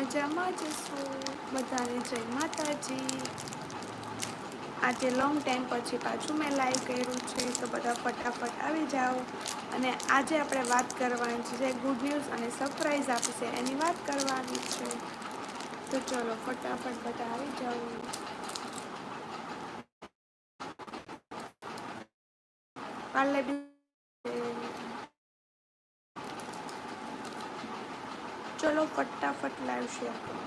મજામાં જશું બધાને જય માતાજી. આજે લોંગ ટાઈમ પછી પાછું મેં લાઈવ કર્યું છે, તો બધા ફટાફટ આવી જાઓ. અને આજે આપણે વાત કરવાની છે ગુડ ન્યૂઝ અને સરપ્રાઈઝ આપશે, એની વાત કરવાની છે. તો ચલો ફટાફટ બધા આવી જાઓ. કાલે બી ચલો ફટાફટ લાઈવ શેર કરો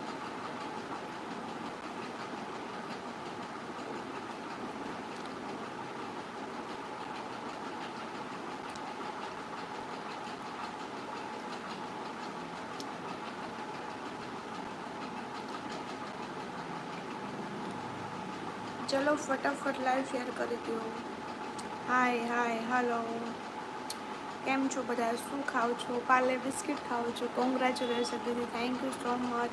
ચલો ફટાફટ લાઈવ શેર કરી દો હાય હાય હાલો કેમ છો બધા શું ખાઓ છો? પાર્લે બિસ્કિટ ખાઓ છો? કોંગ્રેચ્યુલેશન દીદી થેન્ક યુ સો મચ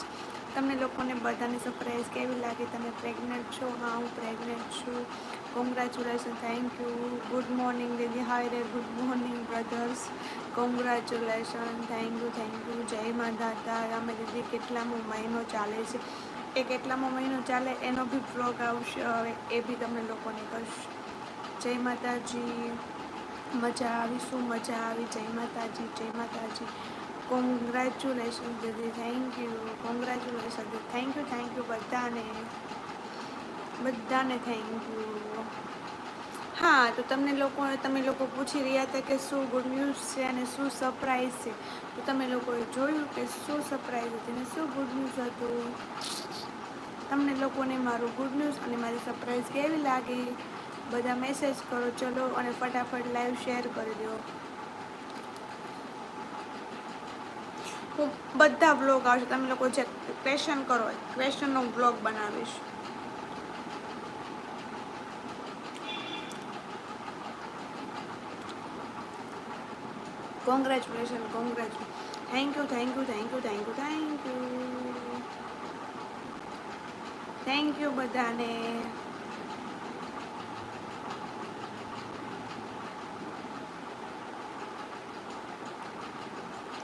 તમને લોકોને બધાની સરપ્રાઈઝ કેવી લાગી? તમે પ્રેગ્નેન્ટ છો? હા, હું પ્રેગ્નેન્ટ છું. Congratulation thank you good morning Didi hi રે good morning brothers congratulation thank you thank you જય મા દાદા અમે દીદી કેટલામો મહિનો ચાલે છે? એ કેટલામો મહિનો ચાલે? એનો બી વ્લોગ આવશે. હવે એ બી તમને લોકોને કરશું જય માતાજી. મજા આવી, શું મજા આવી? જય માતાજી જય માતાજી. કોંગ્રેચ્યુલેશન દીદી થેન્ક યુ કોંગ્રેચ્યુલેશન દીદી થેન્ક યુ થેન્ક યુ બધાને. બધાને થેન્ક યુ હા, તો તમને લોકો, તમે લોકો પૂછી રહ્યા હતા કે શું ગુડ ન્યૂઝ છે અને શું સરપ્રાઈઝ છે. તો તમે લોકોએ જોયું કે શું સરપ્રાઈઝ હતી અને શું ગુડ ન્યૂઝ હતું. તમને લોકોને મારું ગુડ ન્યૂઝ અને મારી સરપ્રાઈઝ કેવી લાગી? બધા મેસેજ કરો, ચલો અને ફટાફટ લાઈવ શેર કરી દો. હું બધા બ્લોગ આવશે, તમે લોકો જે ક્વેશ્ચન કરો ક્વેશ્ચનનો બ્લોગ બનાવીશ. Congratulation congratulation thank you thank you thank you thank you thank you thank you બધાને.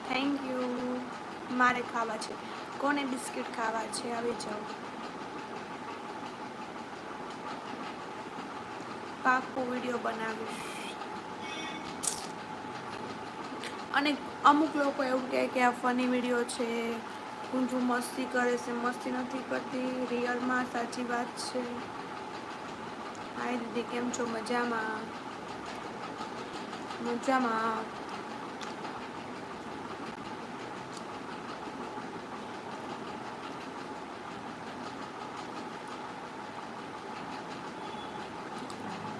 Thank you. મારે ખાવા છે. કોને બિસ્કિટ ખાવા છે? આવી જાઓ. પાકું વીડિયો બનાવીશ. અને અમુક લોકો એવું કહે કે આ ફની વીડિયો છે. ઊંધું મસ્તી કરે છે. મસ્તી નથી કરતી. રિયલમાં સાચી વાત છે. હાય દીદી, કેમ છો? મજામાં? મજામાં.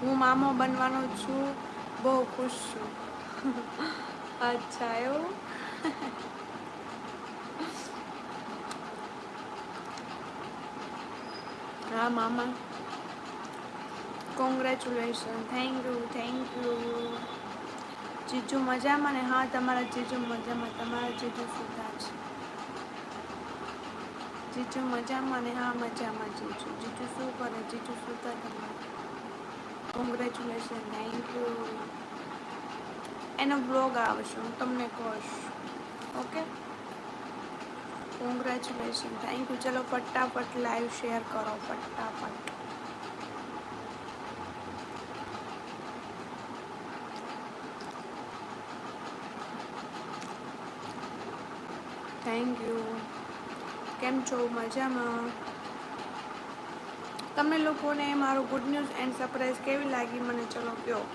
હું મામો બનવાનો છું. બહુ ખુશ છું. અચ્છા, એવું? હા, મામા. Congratulation thank you thank you જીજુ મજામાં ને? હા, તમારા જીજુ મજામાં. તમારા જીજુ સુધા છે. જીજુ મજામાં ને? હા, મજામાં જીજુ. જીજુ શું કરે? જીજુ સુધા તમારે? કોંગ્રેચ્યુલેશન થેન્ક યુ એનો બ્લોગ આવશે, હું તમને કહીશ. ઓકે કોંગ્રેચ્યુલેશન થેન્ક યુ ચલો, ફટાફટ લાઈવ શેર કરો, ફટાફટ. થેન્ક યુ કેમ છો? મજામાં? તમને લોકોને મારું ગુડ ન્યૂઝ એન્ડ સરપ્રાઈઝ કેવી લાગી મને ચલો કહો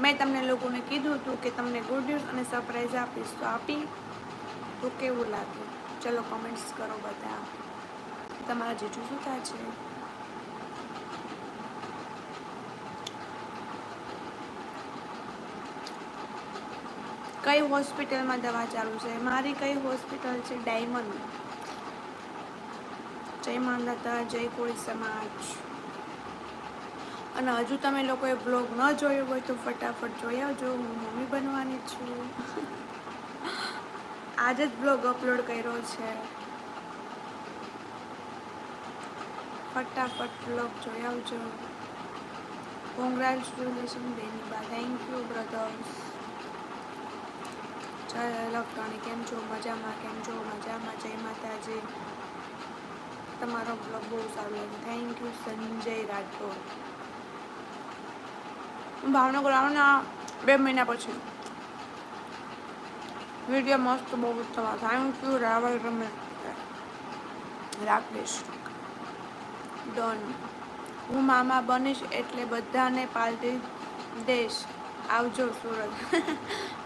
મેં તમને લોકોને કીધું હતું કે તમને ગુડ ન્યૂઝ અને સરપ્રાઈઝ આપીશ, તો આપી. તો કેવું લાગ્યું? ચલો કમેન્ટ્સ કરો બધા. તમારા જીજુ શું થાય છે? કઈ હોસ્પિટલમાં દવા ચાલુ છે? મારી કઈ હોસ્પિટલ છે? ડાયમંડ જય માનદાતા જય કોળી સમાજ. અને હજુ તમે લોકોએ બ્લોગ ન જોયો હોય તો ફટાફટ જોઈ આવજો. હું મમ્મી બનવાની છું. આજે જ બ્લોગ અપલોડ કર્યો છે. ફટાફટ બ્લોગ જોઈ આવજો. કોંગ્રેચ્યુલેશન બેની બા થેન્ક યુ બ્રધર્સ જય ઇલેક્ટ્રોનિક કેમ છો? મજામાં, કેમ છો? મજામાં, જય માતાજી. તમારો બ્લોગ બહુ સારો લાગ્યો. Thank you Sanjay Rathod. હું ભાવનગર આવું બે મહિના પછી. વીડિયો મસ્ત બહુ થવા થેન્ક યુ રાવલ રમે. રાકેશ. ડન હું મામા બનીશ એટલે બધાને પાલટી દેશ આવજો સુરત.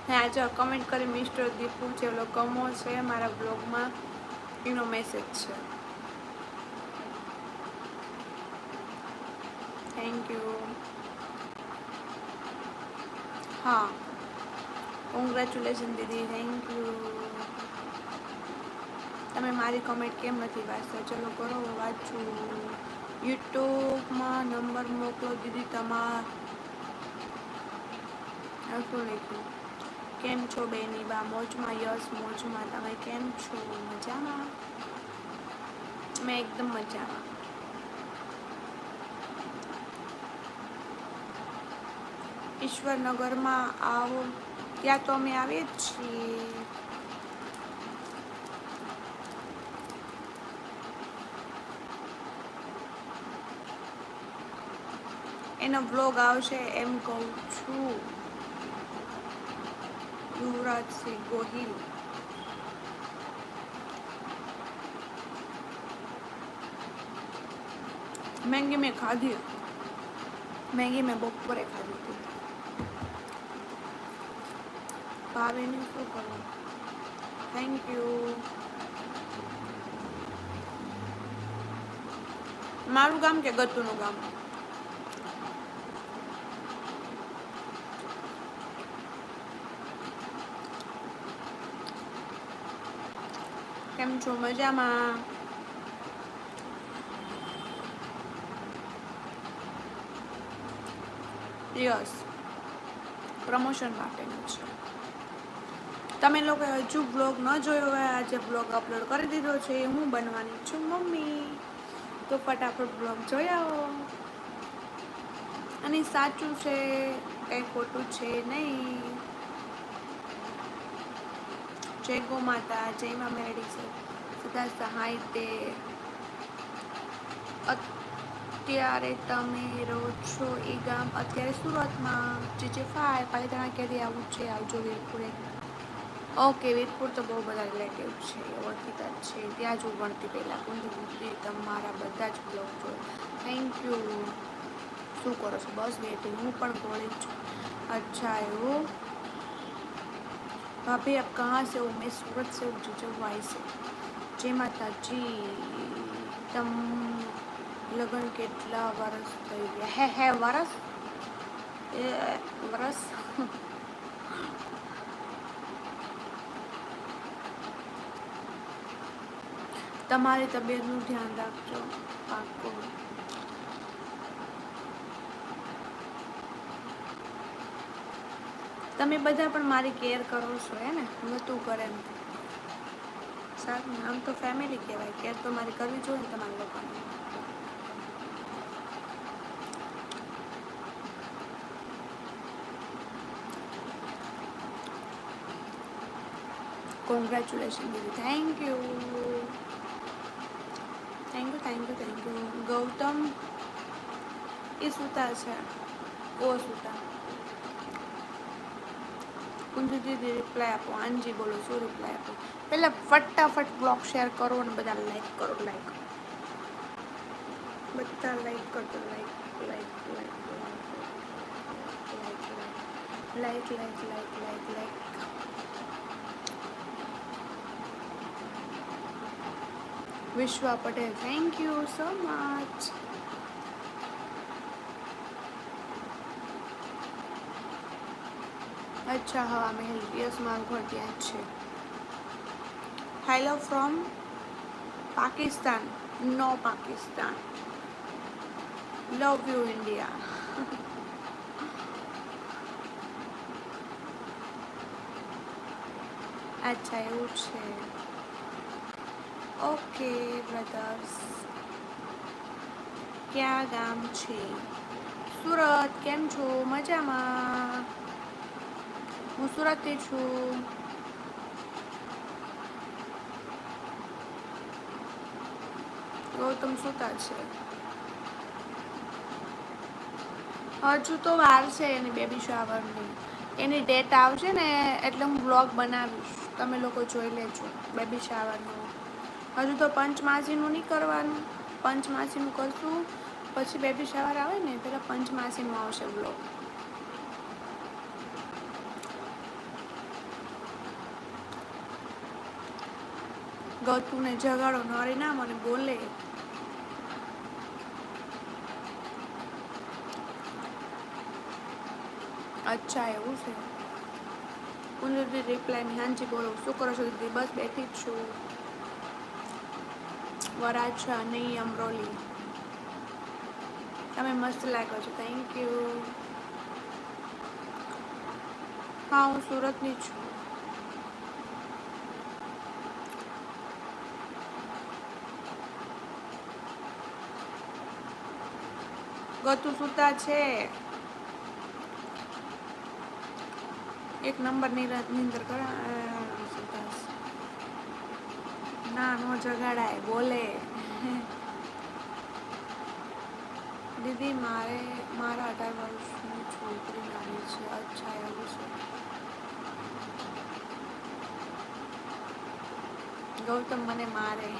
હા જો કમેન્ટ કરી મિસ્ટર દીપુ જે લોકો કમો છે મારા બ્લોગમાં એનો મેસેજ છે. થેન્ક યુ હા કોંગ્રેચ્યુલેશન દીદી થેન્ક યુ તમે મારી કોમેન્ટ કેમ નથી વાંચતા? ચલો, કરો વાંચું. યુટ્યુબમાં નંબર મોકલો દીદી તમાર. શું લખ્યું. કેમ છો, બેની બા? મોજમાં યસ મોજમાં. તમે કેમ છો? મજામાં? મેં એકદમ મજામાં. ઈશ્વરનગરમાં આવો. ત્યાં તો અમે આવીએ જ છીએ. એનો બ્લોગ આવશે એમ કહું છું. યુવરાજસિંહ ગોહિલ. મેંગી મેં ખાધી. મેંગી મેં બપોરે ખાધી હતી. ભાવેને શું કરવું? થેન્ક યુ મારું ગામ કે ગતુનું ગામ? કેમ છો? મજામાં? યસ. પ્રમોશન માટેનું છે. તમે લોકોએ હજુ બ્લોગ ન જોયો હોય, આજે બ્લોગ અપલોડ કરી દીધો છે, હું બનવાની છું મમ્મી. તો ફટાફટ બ્લોગ જોઈ આવો. અને સાચું છે, કંઈ ખોટું છે નહીં. જય ગો માતા, જય મા મેરડી. છે સદા સહાય તે અત્યારે તમે રહો છો એ ગામ. અત્યારે સુરતમાં, જે જે ફાય પાલિતાણા ક્યારે આવું છે, આવજો વીરપુરે. ओके वीरपुर तो बहुत बड़ा रिलेटिव है वर्षित है त्याज उगणती पहला कुंडली बदाज ब्लॉग जो थैंक यू शू करो छो बस बेटी हूँ बोली छु अच्छा एवं भाभी आप कहाँ से हो मैं सूरत से हूँ जो वाई से जय माता जी तम लग्न के वर्ष है है वर्ष वर्ष તમારી તબિયતનું ધ્યાન રાખજો પાકું તમે બધા પણ મારી કેર કરો છો, હે ને? નતું કરે સારું, આમ તો ફેમિલી કહેવાય. કેર તો મારી કરવી જોઈએ ને તમારા લોકોને. Congratulation Didi thank you thank you thank you thank you Gautam એ સુતા છે ઓ સુતા કુંજુજી રિપ્લાય આપો. આનજી બોલો, શું રિપ્લાય આપો? પહેલાં ફટાફટ બ્લોગ શેર કરો અને બધા લાઈક કરો લાઈક બધા લાઈક કરજો like like like like like like like like Vishwa Patel thank you so much અચ્છા હવા મહેલ યસ મારું ઘર ત્યાં જ છે. Hello from Pakistan. No Pakistan. Love you India અચ્છા, એવું છે. ઓકે બ્રધર્સ ક્યાં ગામ છે? સુરત, કેમ છો? મજામાં. હું સુરતથી છું. ગૌતમ સુતા છે. હજુ તો વાર છે એની બેબી શાવરની એની ડેટ આવશે ને એટલે હું બ્લોગ બનાવીશ. તમે લોકો જોઈ લેજો બેબી શાવરનું હજુ તો પંચમાસીનું નહીં કરવાનું. પંચમાસીનું કરશું, પછી બેબી શાવર આવે ને પેલા પંચમાસીનું આવશે બ્લોગ ગતુને જગાડો, નરે ના મને બોલે. અચ્છા, એવું છે. કુંજુજી રિપ્લાય હાંજી બોલો. શું કરો છો દીદી? બસ બેઠી જ છું. વરાછા, નહીં, અમરોલી. તમે મસ્ત લાગો છો. થેન્ક યુ હા, હું સુરતની છું. ગતું સુતા છે. એક નંબર નિંદર કરા છે. ના નો જગાડાય, બોલે. દીદી, મારે, મારા અઢાર વર્ષની છોકરી નાની છે. અચ્છા, એવું છે. ગૌતમ મને મારે.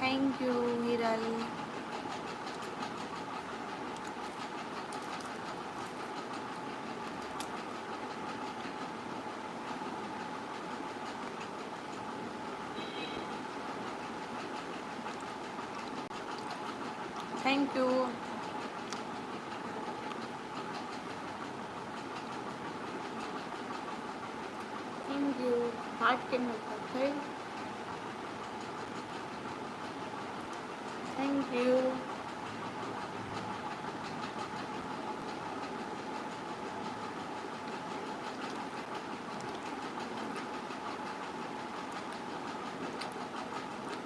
Thank you Hiral thank you thank you heart કેમ થઈ. થેન્ક યુ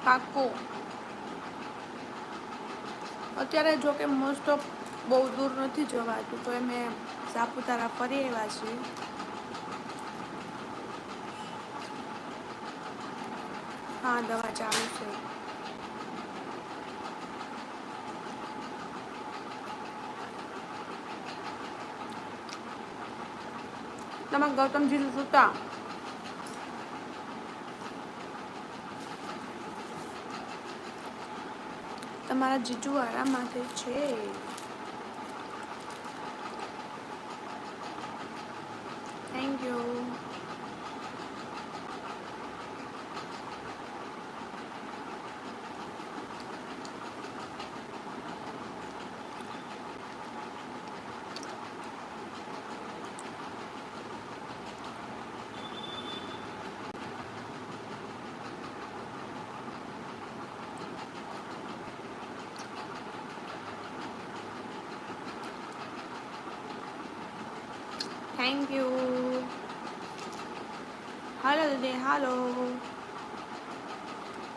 પાક્કું. અત્યારે જો કે મોસ્ટ ઓફ બહુ દૂર નથી જવાતું, તો અમે સાપુતારા ફરી આવ્યા છીએ. હા દવા ચાલુ છે. તમારા ગૌતમજી સુતા? તમારા જીજુ આરામમાં છે થેન્ક યુ થેન્ક યુ હાલો દીદી હાલો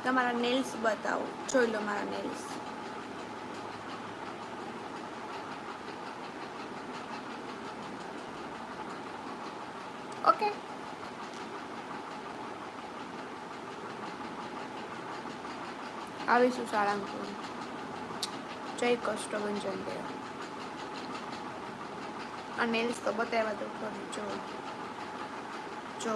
તમારા નેલ્સ બતાવો. જોઈ લો મારા નેલ્સ ઓકે આવીશું સાળંગપુર જય કષ્ટભંજન દેવ આ નેલ્સ તો બતાવ્યા તો ખરું જો. જો.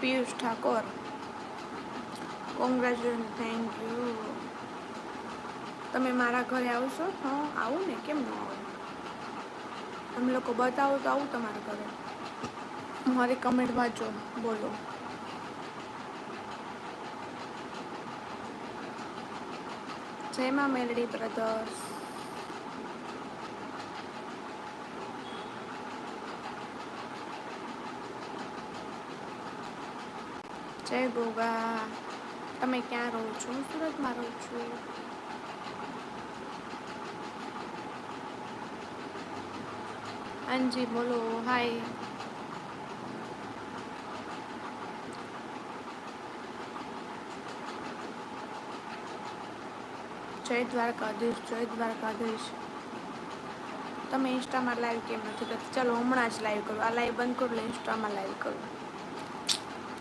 Piyush Thakor. Congratulation thank you તમે મારા ઘરે આવશો? હા, આવું ને? કેમ ન આવું? તમે લોકો બતાવો તો આવું તમારા ઘરે. મારી કમેન્ટ વાંચો, બોલો. જય માં મેલડી બ્રધર્સ જય ગોગા તમે ક્યાં રહો છો? હું સુરતમાં રહું છું. હાજી, બોલો. હાય જય દ્વારકાધીશ જય દ્વારકાધીશ. તમે ઇન્સ્ટામાં લાઈવ કેમ નથી કરતી? ચાલો, હમણાં જ લાઈવ કરું. આ લાઈવ બંધ કરું ઇન્સ્ટામાં લાઈવ કરું.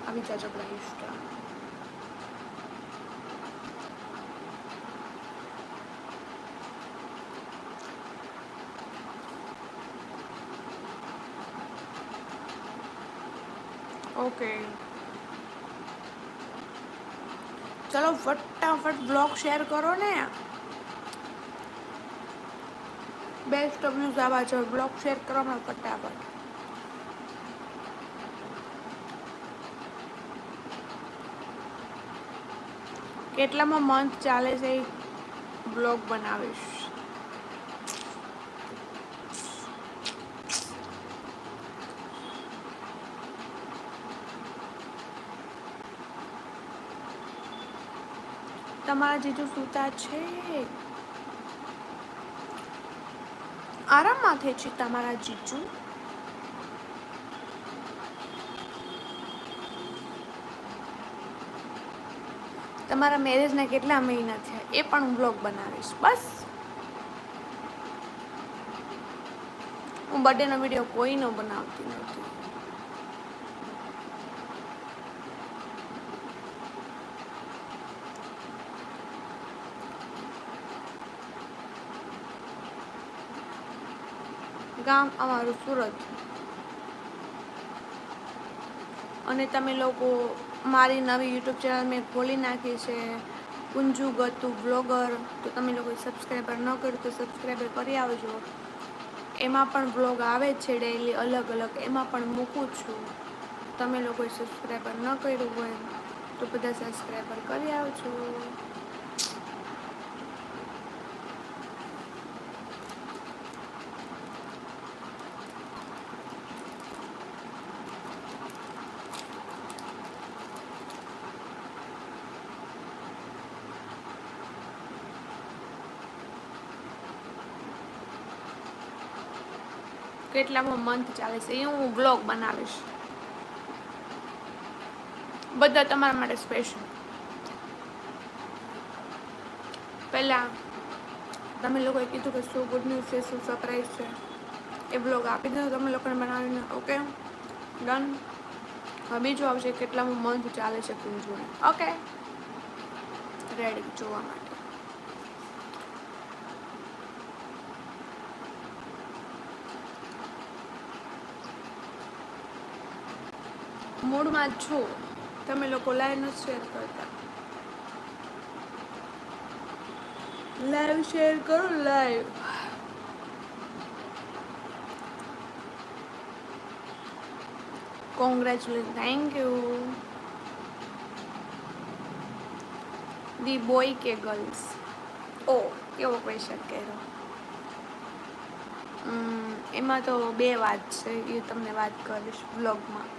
આવી જાજો પેલા ઇન્સ્ટા. ઓકે ચલો ફટાફટ બ્લોગ શેર કરો ને. બેસ્ટ વ્યૂઝ આવા છે. બ્લોગ શેર કરવામાં ફટાફટ. કેટલામાં મંથ ચાલે છે બ્લોગ બનાવીશ. તમારા જીજુ સૂતા છે? આરામમાં માથે છે તમારા જીજુ? તમારા મેરેજના કેટલા મહિના થયા? એ પણ હું બ્લોગ બનાવીશ. બસ. હું બર્થડેનો વીડિયો કોઈનો બનાવતી નથી ગામ અમારું સુરત. અને તમે લોકો મારી નવી યુટ્યુબ ચેનલ મેં ખોલી નાખી છે, કુંજુ ગતુ બ્લોગર. તો તમે લોકો સબસ્ક્રાઈબર ન કર્યું તો સબસ્ક્રાઈબર કરી આવજો. એમાં પણ બ્લોગ આવે છે ડેઈલી અલગ અલગ. એમાં પણ મૂકું છું. તમે લોકોએ સબસ્ક્રાઈબર ન કર્યું હોય તો બધા સબસ્ક્રાઈબર કરી આવજો. કેટલામાં મંથ ચાલે છે. એ હું બ્લોગ બનાવીશ. બધા તમારા માટે સ્પેશિયલ પહેલાં તમે લોકોએ કીધું કે શું ગુડ ન્યૂઝ છે, શું સરપ્રાઈઝ છે? એ બ્લોગ આપી દીધો તમે લોકોને બનાવીને ઓકે ડન હવે બીજું આવશે કેટલામાં મંથ ચાલે છે કુંજુને ઓકે રેડી જોવા માટે. મૂડમાં જ છું. તમે લોકો લાઈવ નથી શેર કરતા. લાઈવ શેર કરો, live. Congratulation, thank you. The boy કે ગર્લ્સ. ઓ, કેવો ક્વેશ્ચન કર્યો? એમાં તો બે વાત છે, એ તમને વાત કરીશ બ્લોગમાં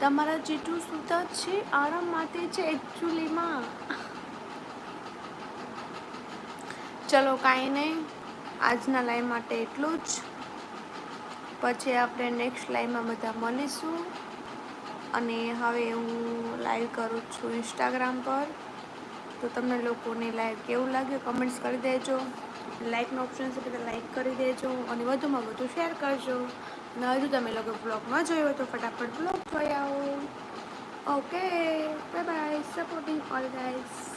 તમારા જેટલું સુતા છે, આરામ માટે છે એકચ્યુઅલીમાં ચલો, કાંઈ નહીં, આજના લાઈવ માટે એટલું જ. પછી આપણે નેક્સ્ટ લાઈવમાં બધા મળીશું. અને હવે હું લાઈવ કરું છું ઇન્સ્ટાગ્રામ પર. તો તમને લોકોને લાઈવ કેવું લાગ્યું કમેન્ટ્સ કરી દેજો. લાઇકનો ઓપ્શન છે બધા લાઇક કરી દેજો અને વધુમાં વધુ શેર કરજો. અને હજુ તમે લોકો બ્લોગ ન જોયો તો ફટાફટ બ્લોગ જોઈ આવો. Okay bye bye supporting all guys